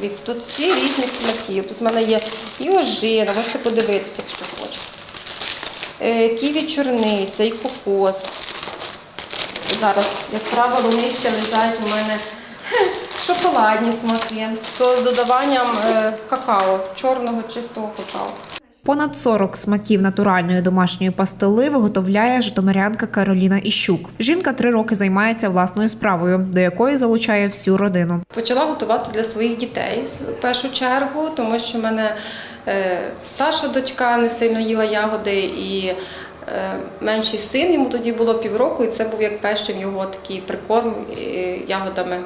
дивіться, тут всі різних смаків. Тут в мене є і ожина, можете подивитися, якщо хочете. Е, Ківі чорниця, і кокос. Зараз, як правило, вони ще лежать у мене шоколадні смаки, то з додаванням е, какао, чорного чистого какао. Понад 40 смаків натуральної домашньої пастили виготовляє житомирянка Кароліна Іщук. Жінка три роки займається власною справою, до якої залучає всю родину. Почала готувати для своїх дітей в першу чергу, тому що в мене е, старша дочка не сильно їла ягоди, і е, менший син йому тоді було півроку, і це був як перший в його такий прикорм е, ягодами.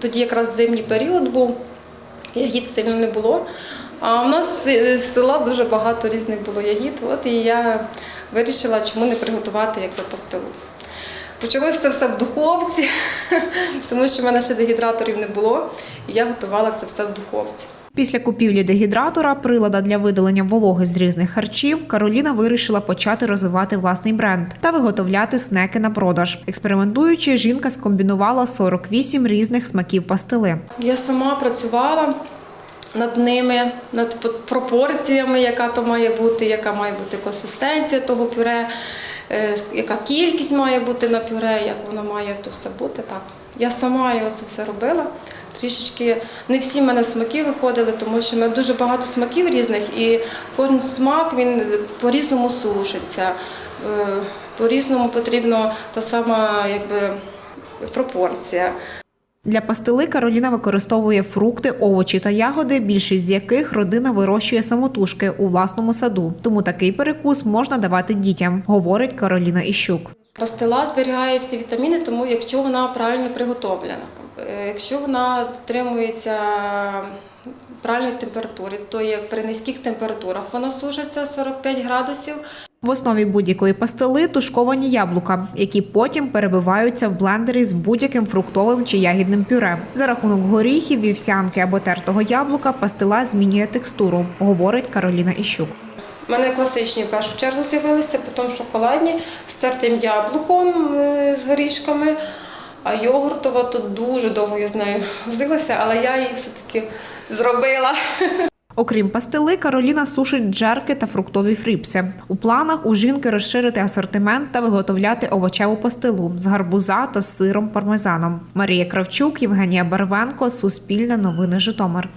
Тоді якраз зимній період був, ягід сильно не було. А у нас з села дуже багато різних було ягід. От і я вирішила, чому не приготувати як пастилу. Почалося це все в духовці, тому що в мене ще дегідраторів не було, і я готувала це все в духовці. Після купівлі дегідратора, прилада для видалення вологи з різних харчів, Кароліна вирішила почати розвивати власний бренд та виготовляти снеки на продаж. Експериментуючи, жінка скомбінувала 48 різних смаків пастили. Я сама працювала над ними, над по- пропорціями, яка то має бути, яка має бути консистенція того пюре, е, яка кількість має бути на пюре, як воно має то все бути. Так. Я сама його це все робила. Трішечки не всі в мене смаки виходили, тому що в мене дуже багато смаків різних, і кожен смак він по-різному сушиться. е, По-різному потрібна та сама якби, пропорція. Для пастили Кароліна використовує фрукти, овочі та ягоди, більшість з яких родина вирощує самотужки у власному саду. Тому такий перекус можна давати дітям, говорить Кароліна Іщук. Пастила зберігає всі вітаміни, тому якщо вона правильно приготовлена, якщо вона дотримується правильної температури, то є при низьких температурах вона сушиться 45 градусів. В основі будь-якої пастили тушковані яблука, які потім перебиваються в блендері з будь-яким фруктовим чи ягідним пюре. За рахунок горіхів, вівсянки або тертого яблука пастила змінює текстуру, говорить Кароліна Іщук. У мене класичні в першу чергу з'явилися, потім шоколадні з тертим яблуком е, з горішками. А йогуртова то дуже довго я з нею возилася, але я її все-таки зробила. Окрім пастили, Кароліна сушить джерки та фруктові фріпси. У планах у жінки розширити асортимент та виготовляти овочеву пастилу з гарбуза та сиром пармезаном. Марія Кравчук, Євгенія Барвенко, Суспільне новини Житомир.